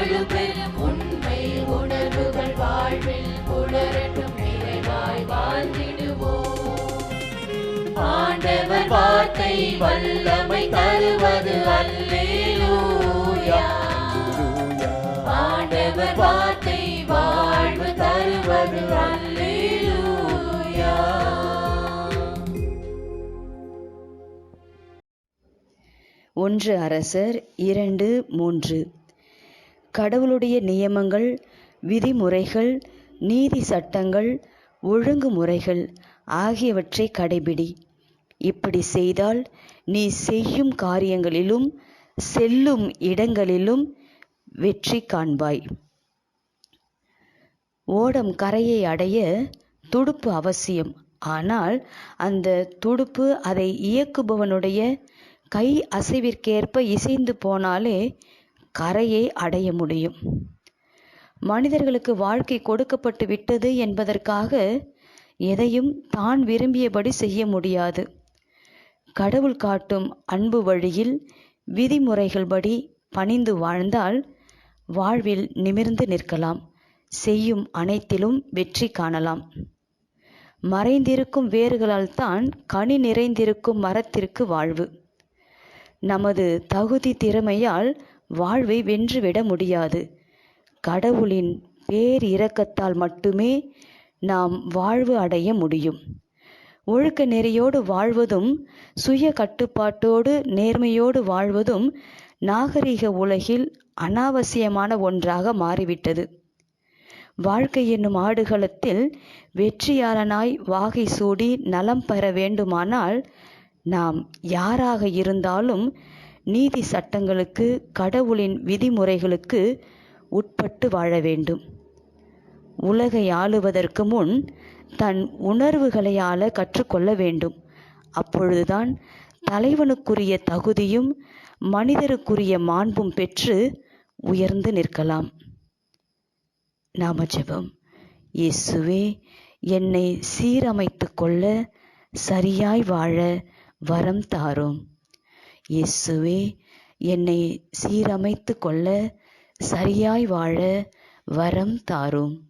அன்பு உண்மை உணர்வுகள் வாழ்வில் புலரட்டும் நிறைவாய் வாழ்ந்திடுவோம். ஆண்டவர் வார்த்தை வல்லமை தருவது அல்லேலூயா. ஆண்டவர் வார்த்தை வாழ்வு தருவது அல்லேலூயா. ஒன்று அரசர் இரண்டு மூன்று. கடவுளுடைய நியமங்கள் விதிமுறைகள் நீதி சட்டங்கள் ஒழுங்குமுறைகள் ஆகியவற்றை கடைபிடி. இப்படி செய்தால் நீ செய்யும் காரியங்களிலும் செல்லும் இடங்களிலும் வெற்றி காண்பாய். ஓடம் கரையை அடைய துடுப்பு அவசியம். ஆனால் அந்த துடுப்பு அதை இயக்குபவனுடைய கை அசைவிற்கேற்ப இசைந்து போனாலே கரையை அடைய முடியும். மனிதர்களுக்கு வாழ்க்கை கொடுக்கப்பட்டு விட்டது என்பதற்காக எதையும் தான் விரும்பியபடி செய்ய முடியாது. கடவுள் காட்டும் அன்பு வழியில் விதிமுறைகள்படி பணிந்து வாழ்ந்தால் வாழ்வில் நிமிர்ந்து நிற்கலாம். செய்யும் அனைத்திலும் வெற்றி காணலாம். மறைந்திருக்கும் வேர்களால் தான் கனி நிறைந்திருக்கும் மரத்திற்கு வாழ்வு. நமது தகுதி திறமையால் வாழ்வை வென்றுவிட முடியாது. கடவுளின் பேரிரக்கத்தால் மட்டுமே நாம் வாழ்வு அடைய முடியும். ஒழுக்க நெறியோடு வாழ்வதும் சுய கட்டுப்பாட்டோடு நேர்மையோடு வாழ்வதும் நாகரிக உலகில் அனாவசியமான ஒன்றாக மாறிவிட்டது. வாழ்க்கை என்னும் ஆடுகளத்தில் வெற்றியாளனாய் வாகை சூடி நலம் பெற வேண்டுமானால் நாம் யாராக இருந்தாலும் நீதி சட்டங்களுக்கு கடவுளின் விதிமுறைகளுக்கு உட்பட்டு வாழ வேண்டும். உலகை ஆளுவதற்கு முன் தன் உணர்வுகளை ஆள கற்றுக்கொள்ள வேண்டும். அப்பொழுதுதான் தலைவனுக்குரிய தகுதியும் மனிதருக்குரிய மாண்பும் பெற்று உயர்ந்து நிற்கலாம். நாம ஜெபம் இயேசுவே என்னை சீரமைத்து கொள்ள சரியாய் வாழ வரம் தாரும். இயேசுவே என்னை சீரமைத்து கொள்ள சரியாய் வாழ வரம் தாரும்.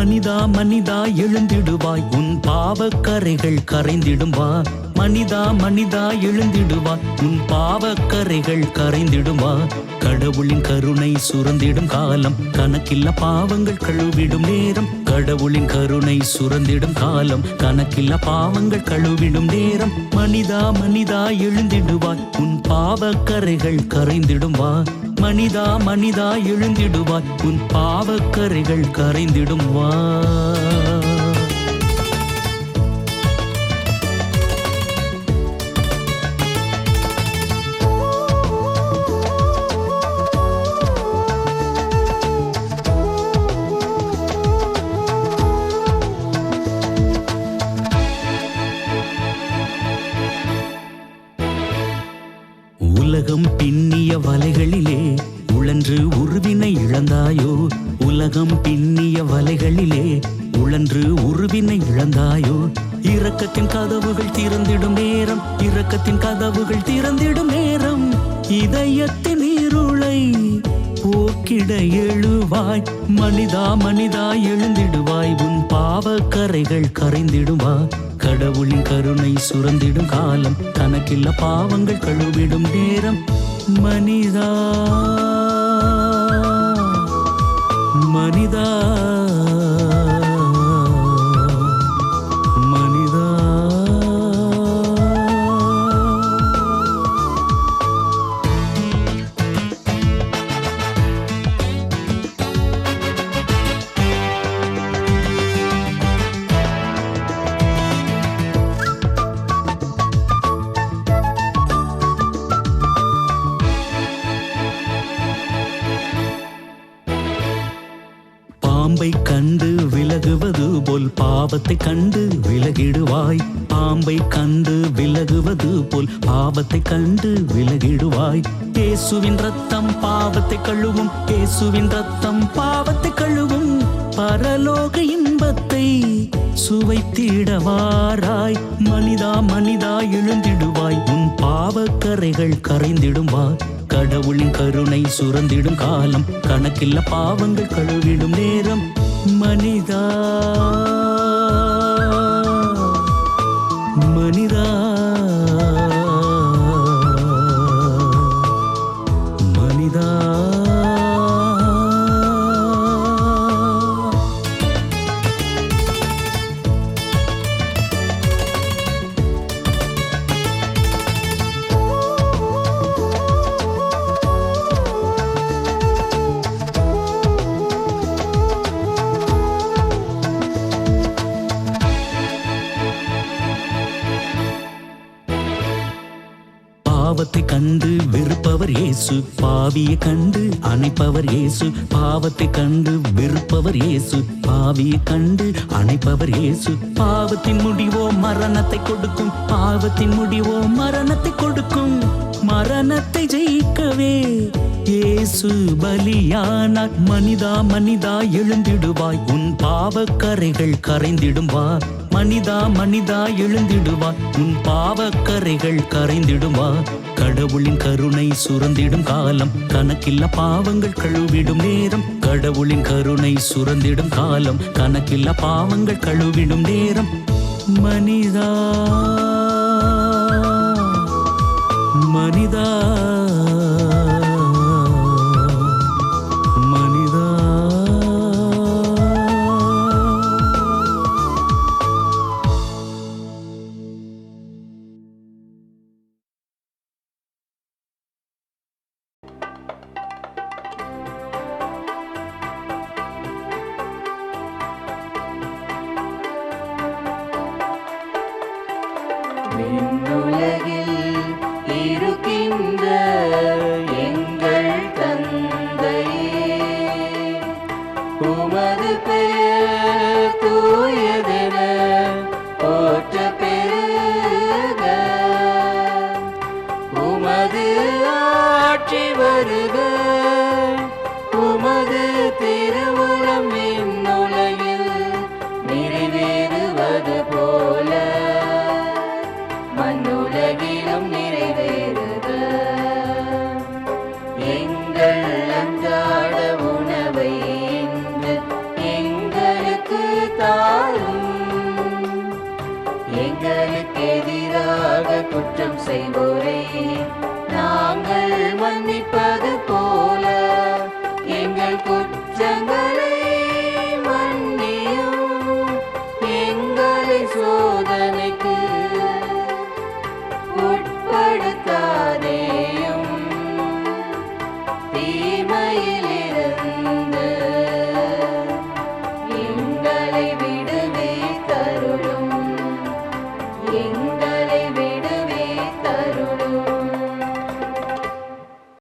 மனிதா மனிதா எழுந்திடுவாய். உன் பாவக்கரைகள் கரைந்திடும் வா. மனிதா மனிதா எழுந்திடுவா. உன் பாவக்கரைகள் கரைந்திடும் வா. கடவுளின் கருணை சுரந்திடும் காலம். கணக்கில்ல பாவங்கள் கழுவிடும் நேரம். கடவுளின் கருணை சுரந்திடும் காலம். கணக்கில்ல பாவங்கள் கழுவிடும் நேரம். மனிதா மனிதா எழுந்திடுவாய். உன் பாவக்கரைகள் கரைந்திடும் வா. மனிதா மனிதா எழுந்திடுவாய். உன் பாவக்கரைகள் கரைந்திடும் உலகம் பின்னிய வலைகளிலே உழன்று உருவினை இழந்தாயோ? உலகம் பின்னிய வலைகளிலே உழன்று உருவினை இழந்தாயோ? இரக்கத்தின் கதவுகள் திறந்திடும் நேரம் இரக்கத்தின் கதவுகள் திறந்திடும் நேரம். இதயத்தின் இருளை போக்கிட எழுவாய் மனிதா மனிதா எழுந்திடுவாய் உன் பாவக்கரைகள் கரைந்திடுவாய் கடவுளின் கருணை சுரந்திடும் காலம் தனக்கில்ல பாவங்கள் கழுவிடும் நேரம் மனிதா. மனிதா. பாவத்தை கண்டு விலகிடுவாய். பாம்பை கண்டு விலகுவது போல் பாவத்தை கண்டு விலகிடுவாய். இயேசுவின் ரத்தம் பாவத்தை கழுவும் இயேசுவின் ரத்தம் பாவத்தை கழுவும். பரலோக இன்பத்தை சுவைத்திடவாராய். மனிதா மனிதா எழுந்திடுவாய். உன் பாவக்கரைகள் கரைந்திடும் கடவுளின் கருணை சுரந்திடும் காலம். கணக்கில்ல பாவங்கள் கழுவிடும் நேரம். மனிதா. மனிதா பாவியை கண்டு அணைப்பவர் இயேசு. பாவத்தை கண்டு வெறுப்பவர் இயேசு. பாவியை கண்டு அணைப்பவர் இயேசு. பாவத்தின் முடிவோ மரணத்தை கொடுக்கும். பாவத்தின் முடிவோ மரணத்தை கொடுக்கும். மரணத்தை ஜெயிக்கவே இயேசு பலியானார். மனிதா மனிதா எழுந்திடுவாய். உன் பாவக்கரைகள் கரைந்திடும் வா. மனிதா மனிதா எழுந்திடுவா. உன் பாவக்கரைகள் கரைந்திடும்? வா கடவுளின் கருணை சுரந்திடும் காலம். கணக்கில்ல பாவங்கள் கழுவிடும் நேரம். கடவுளின் கருணை சுரந்திடும் காலம். கணக்கில்ல பாவங்கள் கழுவிடும் நேரம். மனிதா மனிதா. குற்றம் நாங்கள் மன்னிப்பது போ